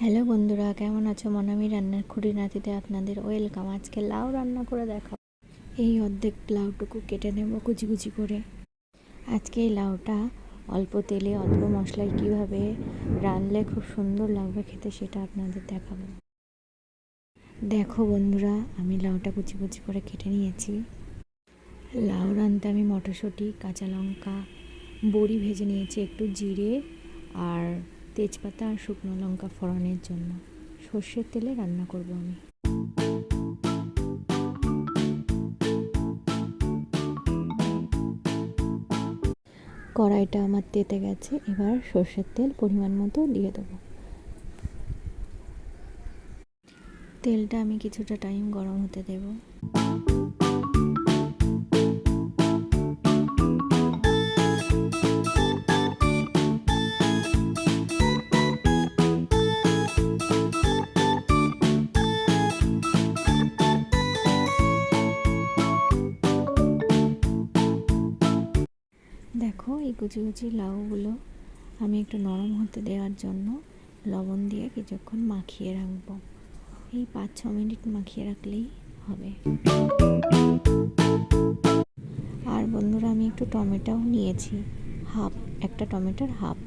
Hello বন্ধুরা, কেমন আছো? মনামি রান্নার খুঁড়ি নাতিতে আপনাদের ওয়েলকাম। আজকে লাউ রান্না করে দেখাও এই অর্ধেক লাউটুকু কেটে নেব কুচি কুচি করে। আজকে এই লাউটা অল্প তেলে অল্প মশলায় কীভাবে রানলে খুব সুন্দর লাগবে খেতে সেটা আপনাদের দেখাবো। দেখো বন্ধুরা, আমি লাউটা কুচি কুচি করে কেটে নিয়েছি। লাউ রানতে আমি মটরশুঁটি, কাঁচা লঙ্কা, বড়ি ভেজে নিয়েছি একটু জিরে আর তেজপাতা আর শুকনো লঙ্কা ফোড়নের জন্য। সর্ষের তেলে রান্না করব আমি। কড়াইটা আমার তেতে গেছে, এবার সর্ষের তেল পরিমাণ মতো দিয়ে দেবো। তেলটা আমি কিছুটা টাইম গরম হতে দেবো। এই কুচি কুচি লাউগুলো আমি একটু নরম হতে দেওয়ার জন্য লবণ দিয়ে কিছুক্ষণ মাখিয়ে রাখব। এই পাঁচ ছ মিনিট মাখিয়ে রাখলেই হবে। আর বন্ধুরা, আমি একটু টমেটোও নিয়েছি, হাফ, একটা টমেটোর হাফ।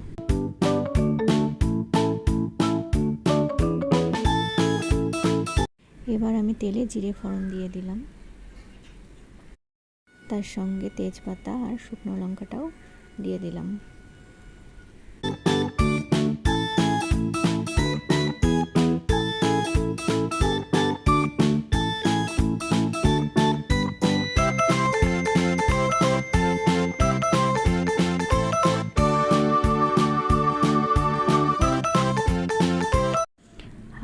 এবার আমি তেলে জিরে ফোড়ন দিয়ে দিলাম। তার সঙ্গে তেজপাতা আর শুকনো লঙ্কাটাও দিয়ে দিলাম।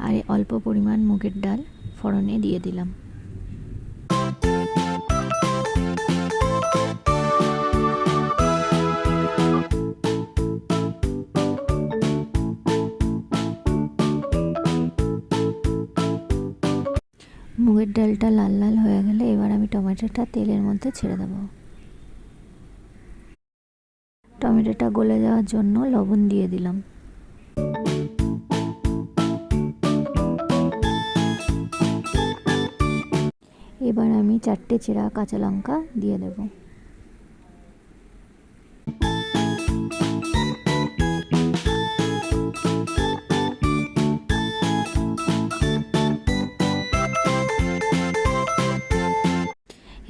আর অল্প পরিমাণ মুগের ডাল ফোড়নে দিয়ে দিলাম। ডালটা লাল লাল হয়ে গেলে এবার আমি টমেটোটা তেলের মধ্যে ছেড়ে দেবো। টমেটোটা গলে যাওয়ার জন্য লবণ দিয়ে দিলাম। এবার আমি চারটে চেরা কাঁচা লঙ্কা দিয়ে দেবো।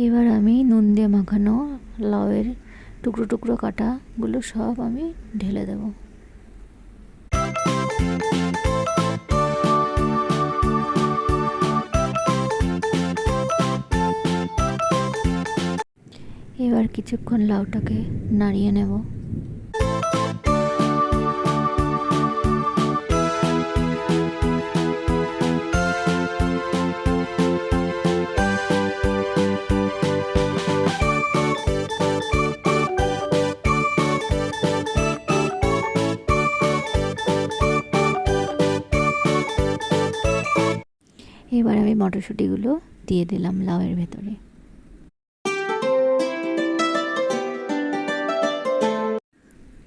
এবার আমি নুন দিয়ে মাখানো লাউয়ের টুকরো টুকরো কাটাগুলো সব আমি ঢেলে দেব। এবার কিছুক্ষণ লাউটাকে নাড়িয়ে নেব। এবার আমি মটরশুঁটিগুলো দিয়ে দিলাম লাউয়ের ভেতরে।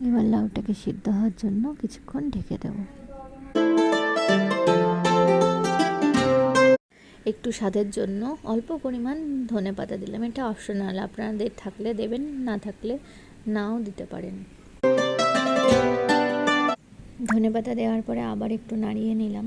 এবার লাউটাকে সিদ্ধ হওয়ার জন্য কিছুক্ষণ ঢেকে দেব। একটু স্বাদের জন্য অল্প পরিমাণ ধনে পাতা দিলাম। এটা অপশনাল, আপনাদের থাকলে দেবেন, না থাকলে নাও দিতে পারেন। ধনে পাতা দেওয়ার পরে আবার একটু নাড়িয়ে নিলাম।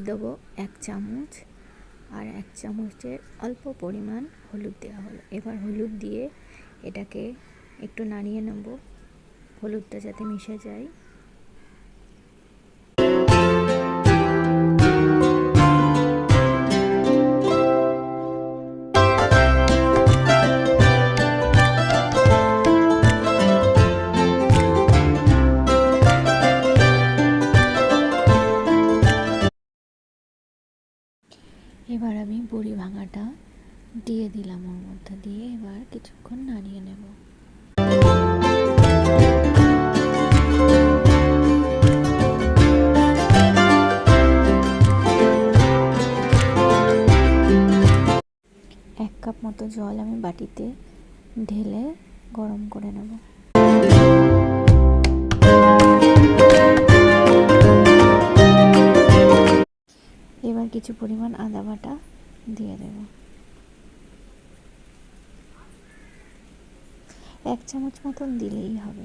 হলুদ দেবো এক চামচ আর এক চামচের অল্প পরিমাণ হলুদ দেওয়া হলো। এবার হলুদ দিয়ে এটাকে একটু নাড়িয়ে নেব। হলুদটা যাতে মিশে যায়। এবার আমি বড়ি ভাঙাটা দিয়ে দিলাম ওর মধ্যে দিয়ে এবার কিছুক্ষণ নাড়িয়ে নেব। এক কাপ মতো জল আমি বাটিতে ঢেলে গরম করে নেব। এবার কিছু পরিমাণ আদা বাটা দিয়ে দেব। এক চামচ মতন দিলেই হবে।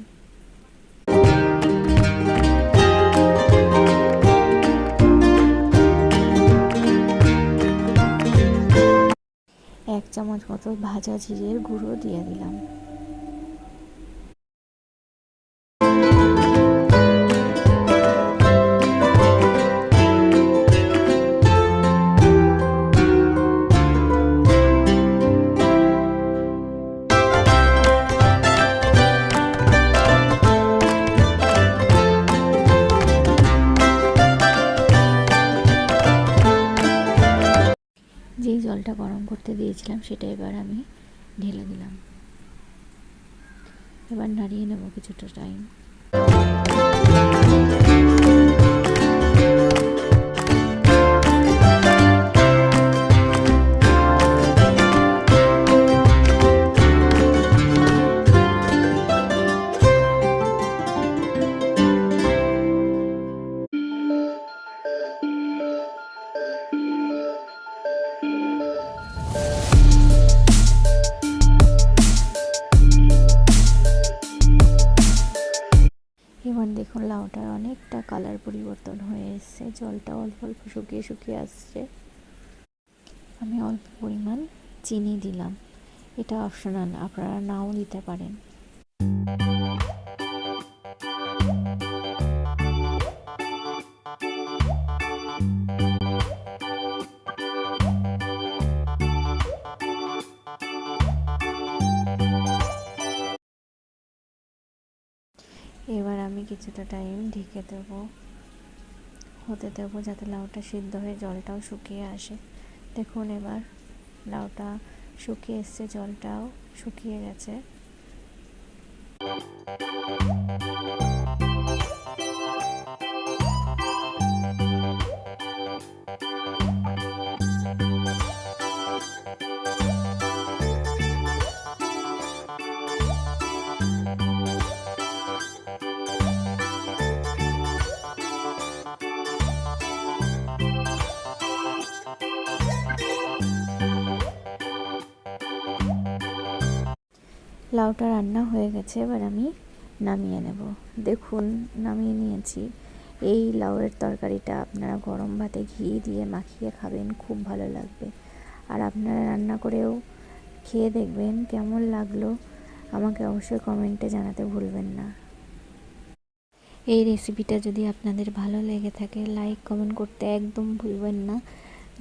এক চামচ মতো ভাজা জিরের গুঁড়ো দিয়ে দিলাম। গরম করতে দিয়েছিলাম সেটা এবার আমি ঢেলে দিলাম। এবার নাড়িয়ে নেব কিছুটা টাইম দেখুন, লাউটার অনেকটা কালার পরিবর্তন হয়ে এসছে। জলটা অল্প অল্প শুকিয়ে শুকিয়ে আসছে। আমি অল্প পরিমাণ চিনি দিলাম। এটা অপশনাল আপনারা নাও দিতে পারেন। এবার আমি কিছুটা টাইম ঢেকে দেব। হতে দেব যাতে লাউটা সিদ্ধ হয়ে জলটাও শুকিয়ে আসে। দেখুন এবার লাউটা শুকিয়ে এসছে, জলটাও শুকিয়ে গেছে। লাউটা রান্না হয়ে গেছে, এবার আমি নামিয়ে নেব। দেখুন, নামিয়ে নিয়েছি। এই লাউয়ের তরকারিটা আপনারা গরম ভাতে ঘি দিয়ে মাখিয়ে খাবেন, খুব ভালো লাগবে। আর আপনারা রান্না করেও খেয়ে দেখবেন কেমন লাগল, আমাকে অবশ্যই কমেন্টে জানাতে ভুলবেন না। এই রেসিপিটা যদি আপনাদের ভালো লেগে থাকে, লাইক, কমেন্ট করতে একদম ভুলবেন না।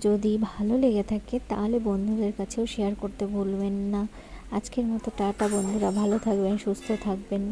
যদি ভালো লেগে থাকে, তাহলে বন্ধুদের কাছেও শেয়ার করতে ভুলবেন না। আজকের মতো টাটা বন্ধুরা ভালো থাকবেন সুস্থ থাকবেন।